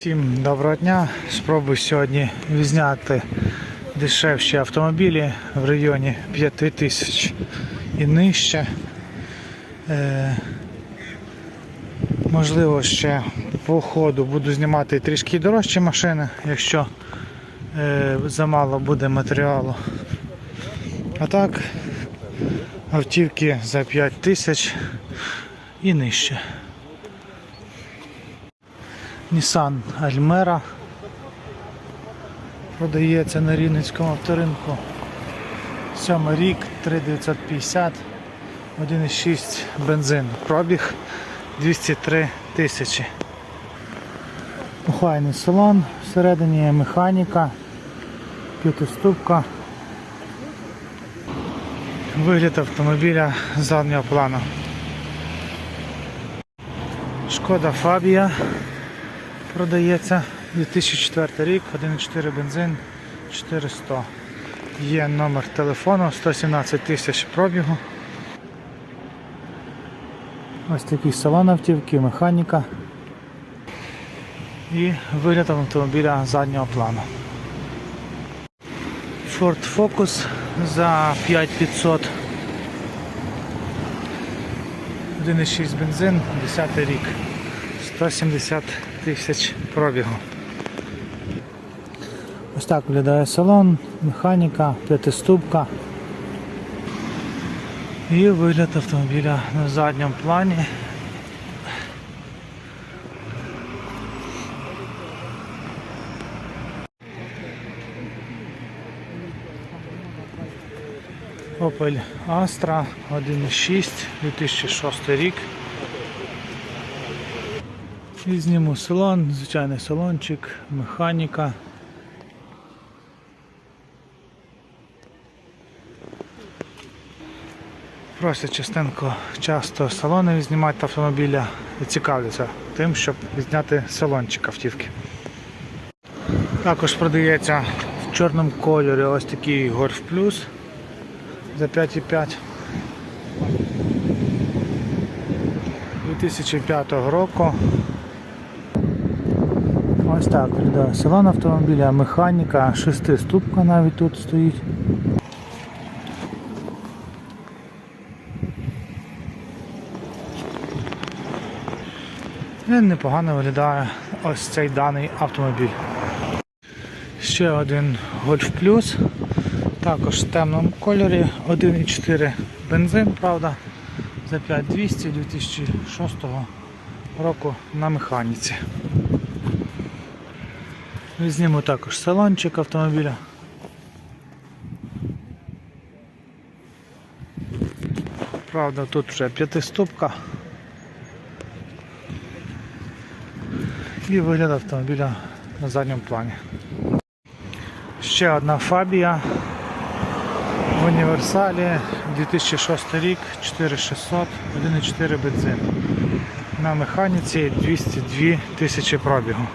Всім доброго дня. Спробую сьогодні відзняти дешевші автомобілі в районі 5 тисяч і нижче. Е, можливо, ще по ходу буду знімати трішки дорожчі машини, якщо е, замало буде матеріалу. А так, автівки за 5 тисяч і нижче. Nissan Almera продається на Рівненському авторинку. Сьомий рік, 3950, 1,6 бензин. Пробіг 203 тисячі. Охайний салон, всередині є механіка, п'ятиступка. Вигляд автомобіля заднього плану. Шкода Фабія продається 2004 рік, 1,4 бензин 400. Є номер телефону 117 тисяч пробігу. Ось такий салон автівки, механіка і вигляд автомобіля заднього плану. Ford Focus за 5500. 1,6 бензин, 10 рік. 170 тисяч пробігу. Ось так виглядає салон, механіка, п'ятиступка. І вигляд автомобіля на задньому плані. Opel Astra 1.6 2006 рік. І салон, звичайний салончик, механіка. Просять частенько часто салони знімати автомобіля і цікавляться тим, щоб зняти салончик автівки. Також продається в чорному кольорі ось такий Golf Plus за 5,5. 2005 року. Ось так виглядає салон автомобіля, механіка, шестиступка навіть тут стоїть. І непогано виглядає ось цей даний автомобіль. Ще один Golf Plus, також в темному кольорі, 1,4 бензин, правда, за 5200 2006 року на механіці. Візьмемо також салончик автомобіля. Правда, тут вже п'ятиступка. І вигляд автомобіля на задньому плані. Ще одна фабія в універсалі 2006 рік, 4600, 1,4 бензин. На механіці 202 тисячі пробігу.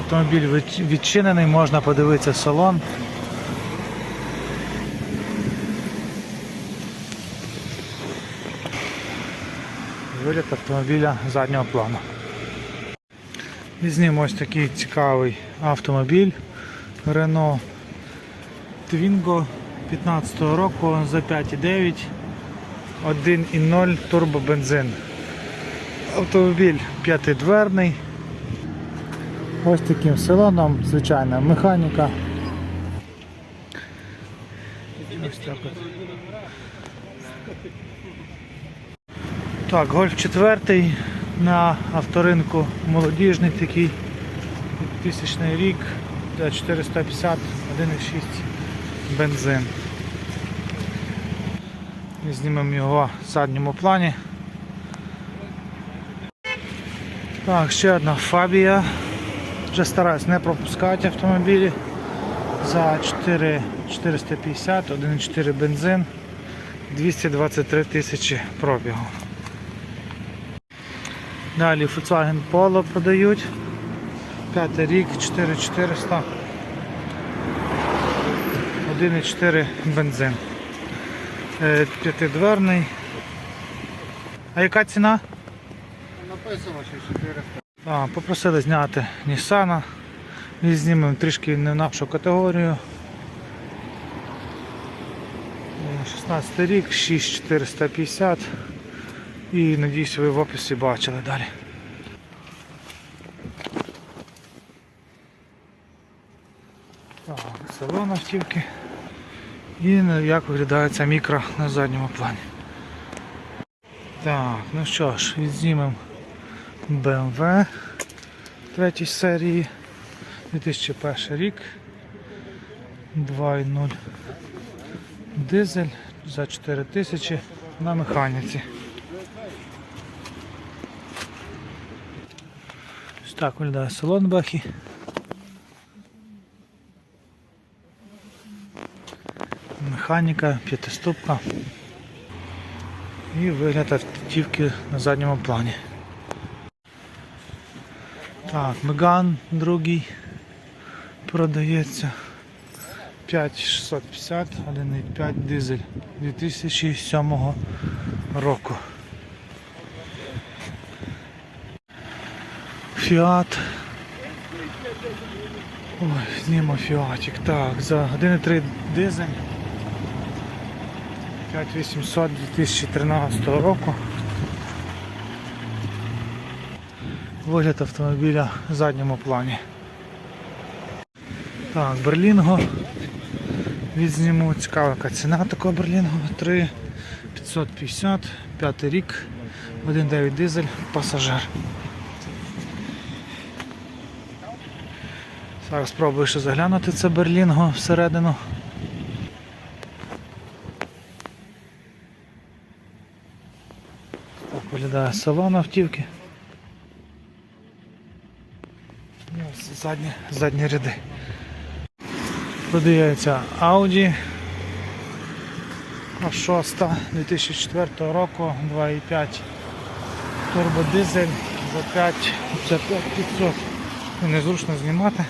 Автомобіль відчинений, можна подивитися салон. Вигляд автомобіля заднього плану. Візьмемо ось такий цікавий автомобіль Renault Twingo 15 року за 5,9 1,0 турбобензин. Автомобіль п'ятидверний. Ось таким салоном, звичайна механіка. Ось так. Так, гольф 4 на авторинку молодіжний такий 2000 рік, за 450, 1,6 бензин. І Знімемо його в задньому плані. Так, ще одна фабія. Вже стараюсь не пропускати автомобілі. За 4 450, 1,4 бензин, 223 тисячі пробігу. Далі Volkswagen Polo продають. П'ятий рік, 4400. 1,4 бензин. Е, П'ятидверний. А яка ціна? Написано, що 400. А, попросили зняти Nissan. Ми знімемо трішки не в нашу категорію. Е, 16 рік, 6450. І надіюсь ви в описі бачили далі. Так, салон автівки. І ну, як виглядає ця мікро на задньому плані. Так, ну що ж, відзнімемо BMW третій серії 2001 рік 2.0 дизель за 4000 на механіці. Ось так виглядає салон бахи. Механіка, п'ятиступка і вигляд автівки на задньому плані. Так, Меган другий продається 5650, 1.5 дизель 2007 року. Фіат. Ой, знімо фіатик. Так, за 1.3 дизель 5800 2013 року. Вигляд автомобіля в задньому плані. Так, Берлінго. Відзніму цікава ціна такого Берлінго. 3 550, 5 рік, 1.9 дизель, пасажир. Зараз спробую ще заглянути це Берлінго всередину. Так виглядає салон автівки. І ось задні, задні ряди. Продається Audi А6 2004 року 2.5 турбодизель за 5 за 5500. Ну, Незручно знімати.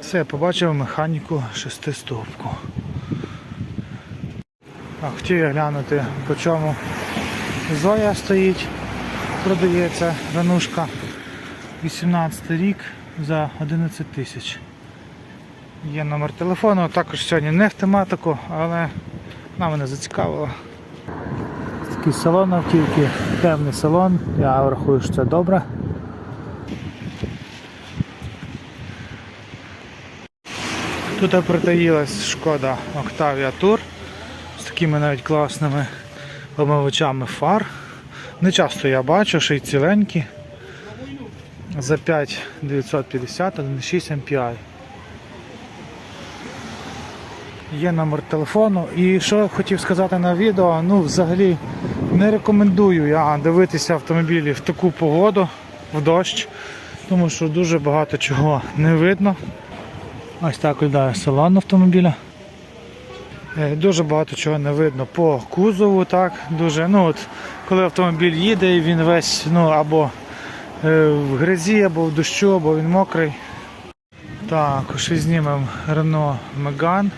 Все, побачив механіку шестиступку. Хотів я глянути, по чому Зоя стоїть, продається ранушка 18 рік за 11 тисяч. Є номер телефону, також сьогодні не в тематику, але вона мене зацікавила. Такий салон автівки, темний салон, я рахую, що це добре. Тут притаїлась шкода Octavia Tour такими навіть класними омивачами фар. Не часто я бачу, ще й ціленькі. За 5950 1.6 MPI. Є номер телефону. І що хотів сказати на відео, ну взагалі не рекомендую я дивитися автомобілі в таку погоду, в дощ, тому що дуже багато чого не видно. Ось так виглядає салон автомобіля. Е, Дуже багато чого не видно по кузову, так, дуже, ну от, коли автомобіль їде, він весь ну, або е, в грязі, або в дощу, або він мокрий. Так, ще знімемо Renault Megane.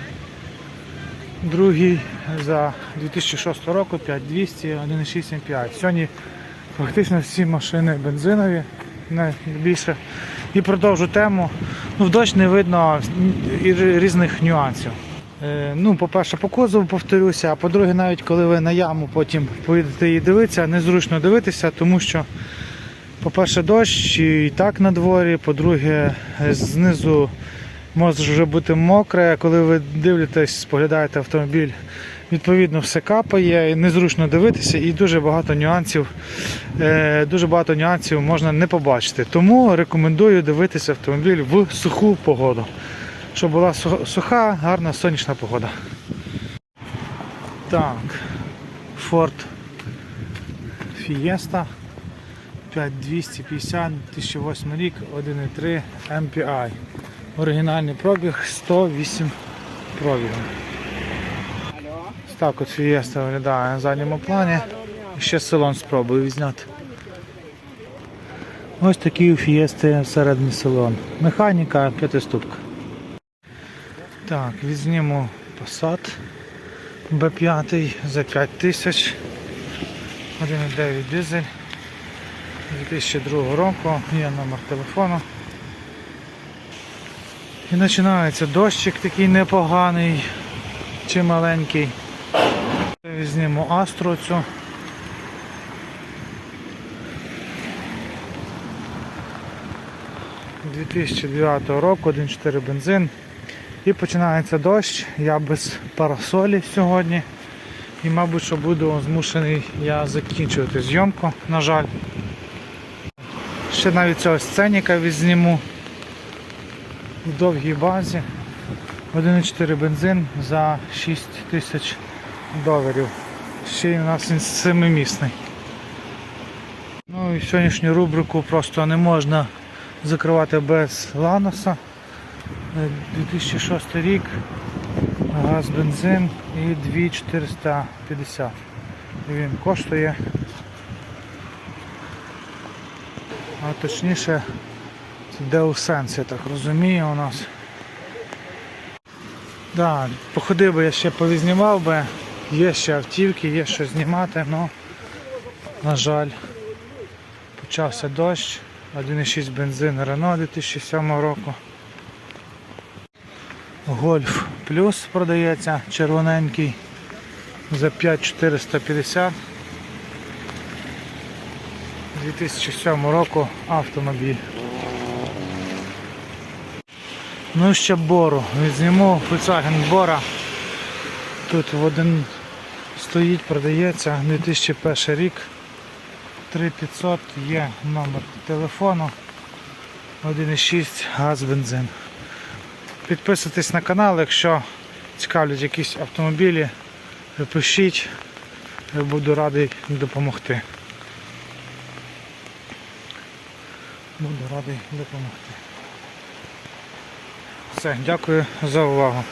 Другий за 2006 року 5200 1.6 MPI. Сьогодні фактично всі машини бензинові найбільше. І продовжу тему. Ну, в дощ не видно різних нюансів. Е, Ну, по-перше, по кузову повторюся, а по-друге, навіть коли ви на яму потім поїдете її дивитися, незручно дивитися, тому що, по-перше, дощ і так на дворі, по-друге, знизу може вже бути мокре, коли ви дивитесь, споглядаєте автомобіль, відповідно все капає, і незручно дивитися і дуже багато нюансів, е, дуже багато нюансів можна не побачити. Тому рекомендую дивитися автомобіль в суху погоду щоб була суха, гарна сонячна погода. Так, Ford Fiesta 5250 2008 рік, 1.3 MPI. Оригінальний пробіг 108 пробігів. Так от Fiesta виглядає на задньому плані. І Ще салон спробую відзняти. Ось такий у Fiesta всередині салон. Механіка п'ятиступка. Так, візьмемо Passat B5 за 5 тисяч. 1,9 дизель 2002 року, є номер телефону. І починається дощик такий непоганий чи маленький. Візьмемо Астру цю. – 2009 року, 1.4 бензин. І починається дощ, я без парасолі сьогодні. І мабуть, що буду змушений я закінчувати зйомку, на жаль. Ще навіть цього сценіка відзніму в довгій базі. 1,4 бензин за 6 тисяч доларів. Ще й у нас він семимісний. Ну і сьогоднішню рубрику просто не можна закривати без Ланоса. Е, 2006 рік, газ, бензин і 2450. Він коштує. А точніше це Deus я так розумію у нас. Да, походив би я ще повізнімав би, є ще автівки, є що знімати, але на жаль почався дощ, 1,6 бензин Renault 2007 року. Гольф плюс продається червоненький за 5450 2007 року автомобіль. Ну ще бору. Візьмемо Volkswagen Бора. Тут в один стоїть, продається 2001 рік. 3500 є номер телефону. 1,6 газ бензин. Підписуйтесь на канал, якщо цікавлять якісь автомобілі, пишіть, буду радий допомогти. Буду радий допомогти. Все, дякую за увагу.